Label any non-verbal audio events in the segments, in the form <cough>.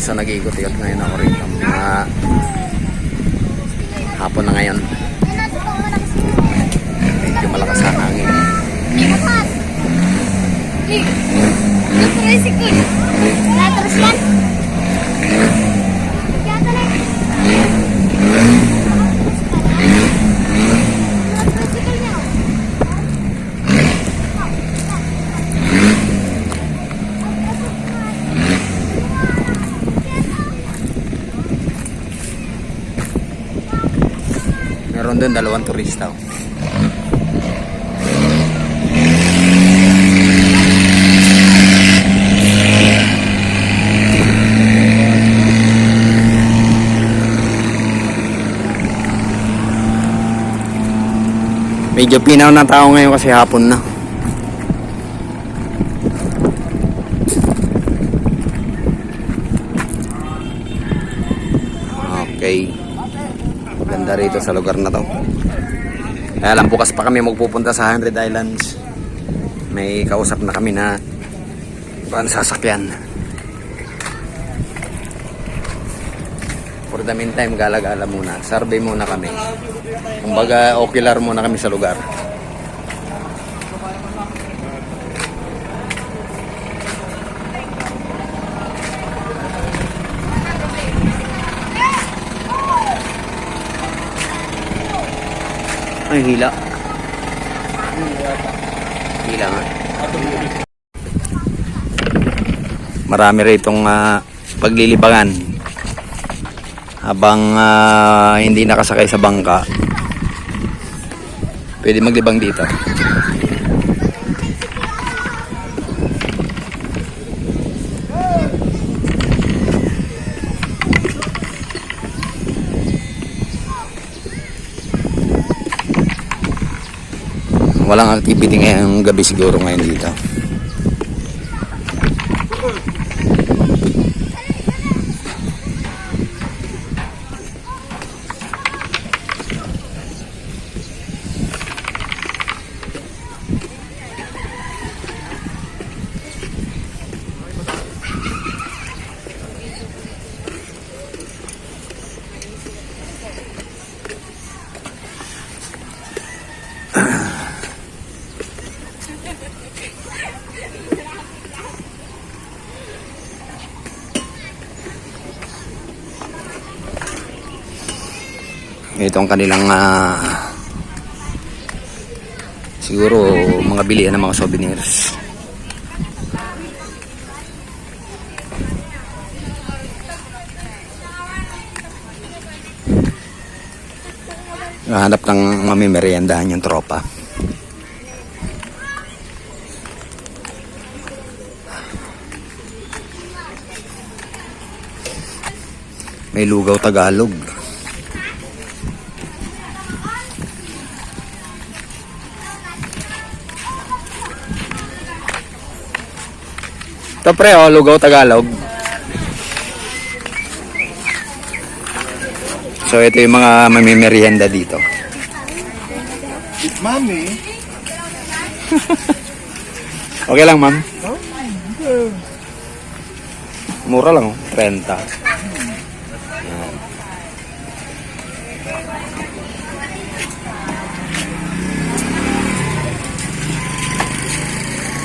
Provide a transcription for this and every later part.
guys, so nag-iikot-ikot ngayon ako rito. Mga hapon na ngayon. Medyo malakas ang hangin. Tricycle. Wala terus kan? Jaga lang. Tricycle niya. Din dalawang turista. oh. Medyo pinaw na tao ngayon kasi hapon na. Okay. Ganda rito sa lugar na to. Kaya lang bukas pa kami magpupunta sa 100 Islands. May kausap na kami na paano sasakyan. For the meantime, gala-gala muna. Survey muna kami. Kumbaga, ocular muna kami sa lugar. Ay, hila. Hila nga. Marami ritong ah, paglilibangan. Habang ah, hindi nakasakay sa bangka, pwede maglibang dito. Walang activity ngayong gabi siguro ngayon dito. Itong kanilang ah, siguro mga bilihan ng mga souvenirs. Hanap ng mamimeriendahan yung tropa. May lugaw Tagalog. Ito pre, oh, lugaw Tagalog. So ito yung mga mamimerienda dito. Mami, <laughs> Okay lang, ma'am? Mura lang, oh. 30. Yan.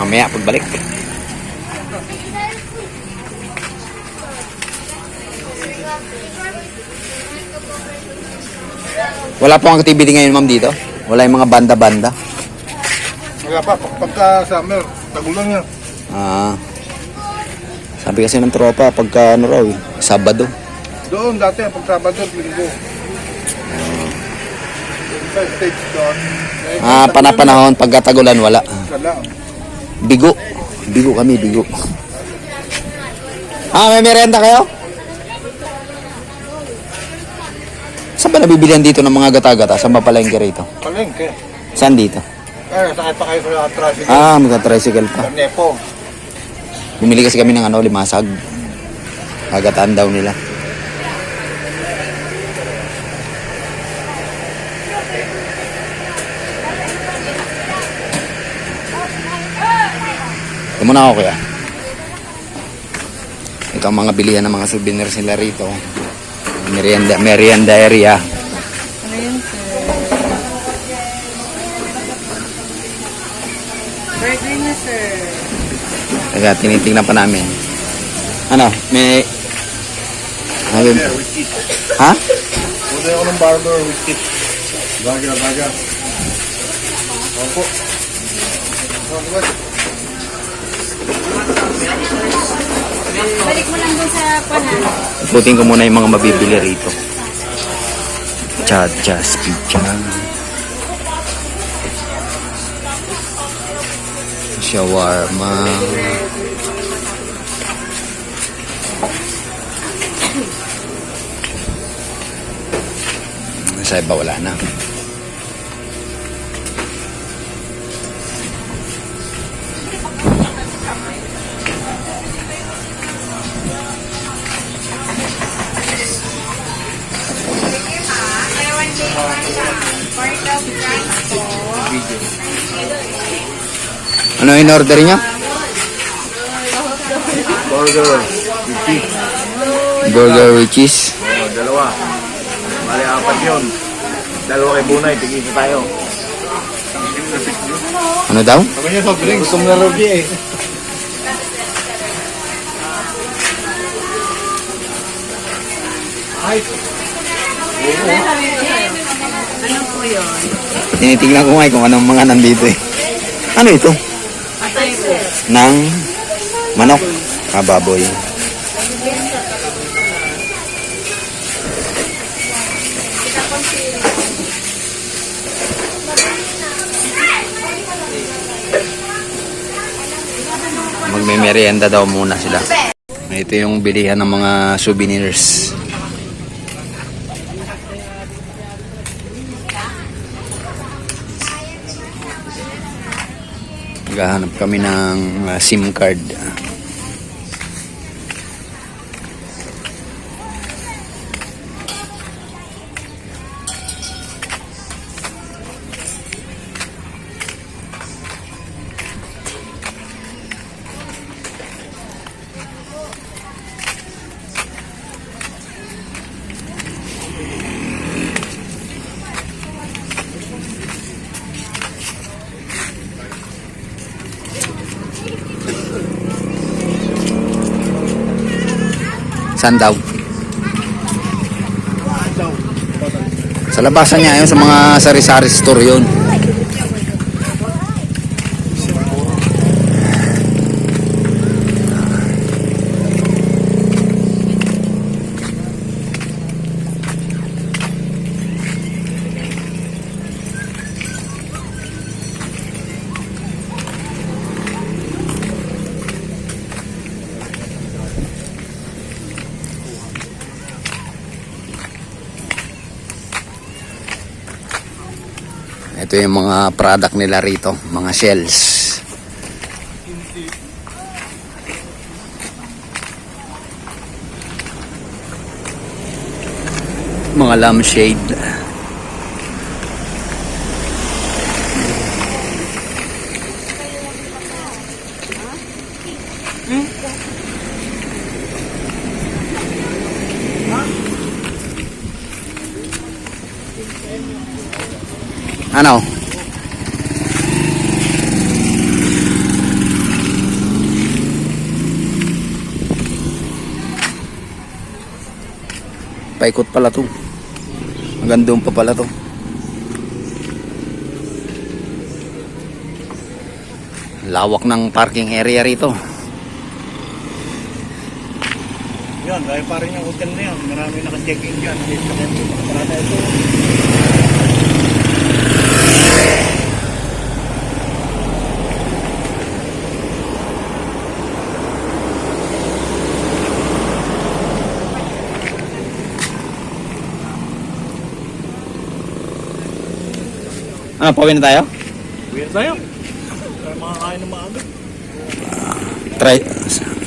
Mamaya, pagbalik. Wala po ang activity ngayon, ma'am, dito? Wala yung mga banda-banda? wala pa. Pag- Pagka summer, tagulan nga. Ah. Sabi kasi ng tropa, pagka ano raw, eh, Sabado. Doon dati, pag Sabado, Linggo. Sa stage doon. eh, Ah, panapanahon, pagka tagulan, wala. Lang. Bigo. Bigo kami, bigo. Ah, may merenda kayo? Saan ba nabibilihan dito ng mga gata-gata? Saan ba palengke rito? Palengke. Saan dito? Eh, sakay pa kayo sa traffic. Ah, magka-tricycle pa. Nepo. Bumili kasi kami ng ano, limasag. Kagataan daw nila. Ito muna ako kuya. Ito ang mga bilihan ng mga souvenirs nila rito. Merienda, merienda area. Ano yun, sir? Burger na, sir. Teka, tinitingnan pa namin. Ano, may... Ano yun? Ha? Order ako ng burger with tip. Baga, baga. Opo. Balik mo lang dun sa panan. Ikutin ko muna yung mga mabibili rito. Chacha, pizza. Shawarma. Sa iba wala na. Ano in order niyo? Burger with tip. Burger with cheese. Oh, dalawa. Bali, apat yun. Dalawa kay Bunay, tigisa tayo. Ano daw? Sabi niya soft drinks. Gutom na Rogi eh. Ay, Ano po yun? Tinitingnan ko nga eh kung anong mga nandito eh. Ano ito? Ng manok. Kababoy. Magme-merienda daw muna sila. Ito yung bilihan ng mga souvenirs. Naghahanap kami ng uh, SIM card. Daw? Sa labasan niya yun, sa mga sari-sari store yun. Ito yung mga product nila rito, mga shells. Mga lampshade. Ano? Paikot pala to. Hanggang doon pa pala to. Lawak ng parking area rito. yan, dahil pa rin yung hotel na yan. Marami naka-check-in dyan. Parada ito. Ano, pawin na tayo? Uwi na tayo. Tayo makakain ng maaga. Try,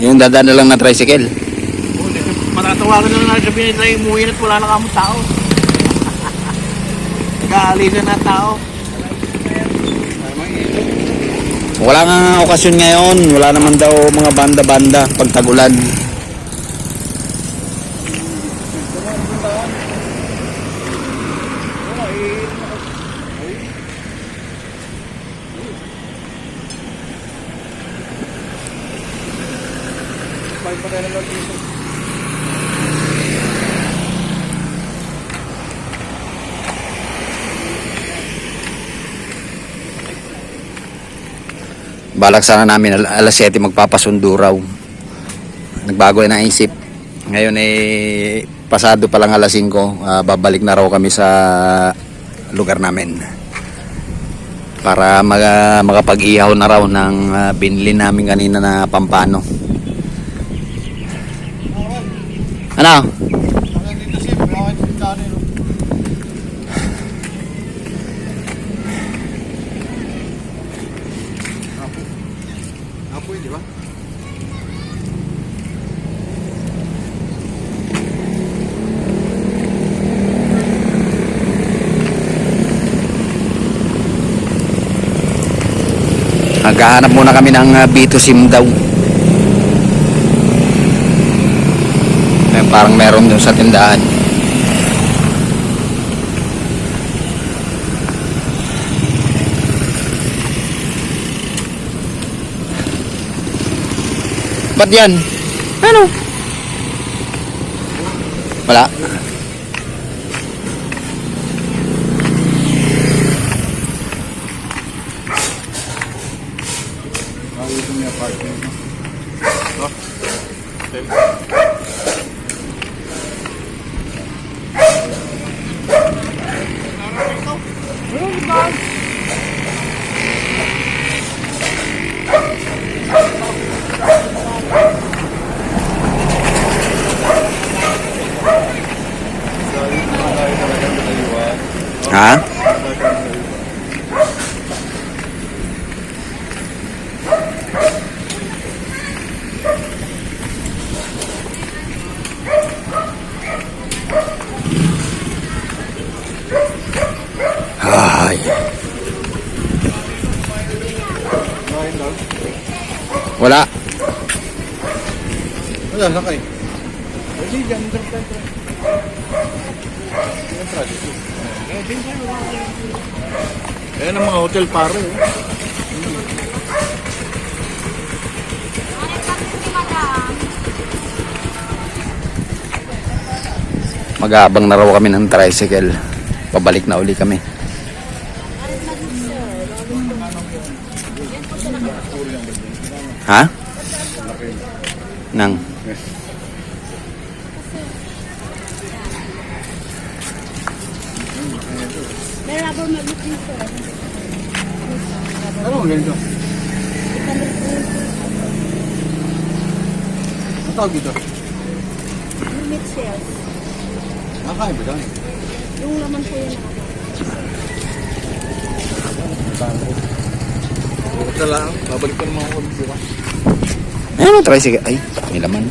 yung dadaan na lang na tricycle. Dito, Matatawagan na lang natin sabihin tayo umuwi na't wala na kamo tao. <laughs> Nag-aalisan na tao. Wala nga okasyon ngayon. Wala naman daw mga banda-banda pag Balak sana namin al- alas 7 magpapasundo raw. Nagbago na naisip. Ngayon eh pasado pa lang alas 5, ah, babalik na raw kami sa lugar namin. Para mag- makapag-ihaw na raw ng ah, binili namin kanina na pampano. Ano? Naghahanap muna kami ng uh, B2 SIM daw. Eh, parang meron dun sa tindahan. Ba't yan? Ano? Wala. Ha? Ay. Wala. Wala na kayo. Hindi, dyan, dyan, dyan, dyan. Yan, tradisyo. Eh, dyan, dyan, dyan. Ayan ang mga hotel pare. Oh. Mag-aabang na raw kami ng tricycle. Pabalik na uli kami. Ha? Nang. May rubber magnet dito. Ano ang ganito? Ang tawag dito? Limit sales. Nakain ba dyan? Yung laman po yun. Bukod na lang. Babalik pa naman ako ulit bukas. Ayun ang tricycle. Ay, may laman.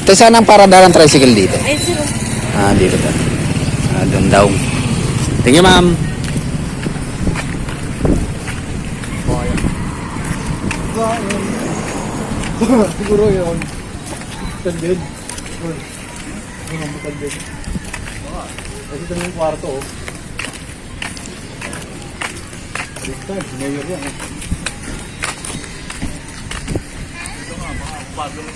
Ito saan ang paradahan ng tricycle dito? Ay, sir. Ah, dito ta. Ah, doon daw. Tingnan ma'am. Siguro yun. Tandid. Ano mo tandid? Kasi ito na yung kwarto oh. Big time, Mayor yan eh. Ito nga, mga bago na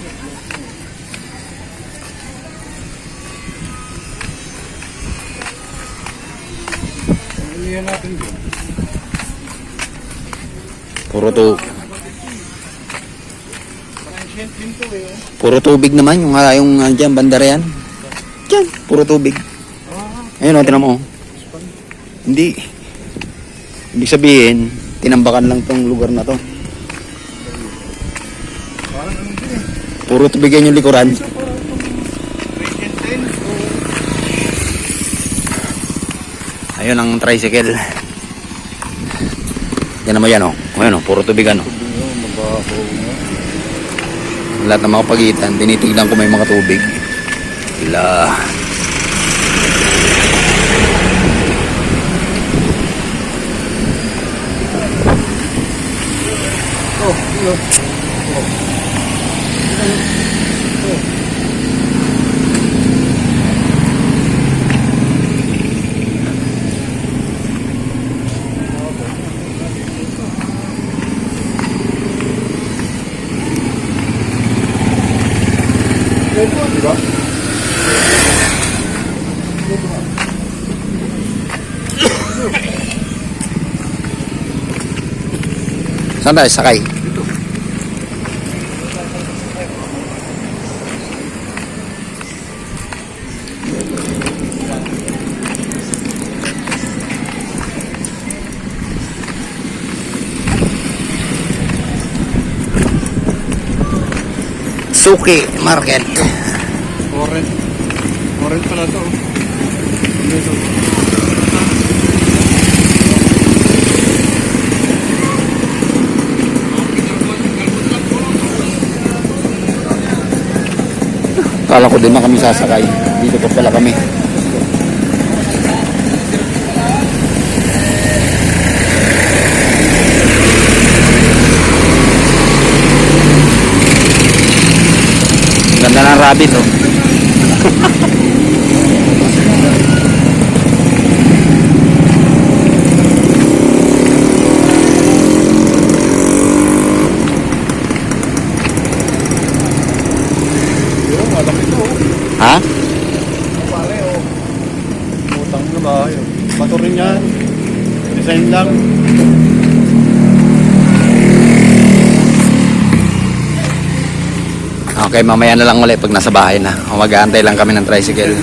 siya. Ano yan natin yun? Puro to, eh. puro tubig naman yung ah, yung uh, diyan bandara yan. Diyan, puro tubig. Ayun oh, tinan mo. oh. Hindi. Ibig sabihin, tinambakan lang tong lugar na to. Ano eh. Puro tubig yan yung likuran. Ancient din. Ayun ang tricycle. Yan mo yan oh. Ayun oh, puro tubig ano. Lahat ng mga pagitan, tinitignan ko may mga tubig. Wala. Oh, yun. Di ba? Saan tayo sakay? Suki Market. Orange. Orange pala to. oh. Dito. Kala ko din na kami sasakay. Dito pa pala kami. Ng rabbit oh. Yun, malaki to. oh. Ha? Pare, oh. Utang na ba? Yun. Bato rin yan. Design lang. Okay, mamaya na lang ulit pag nasa bahay na. Mag-aantay lang kami ng tricycle.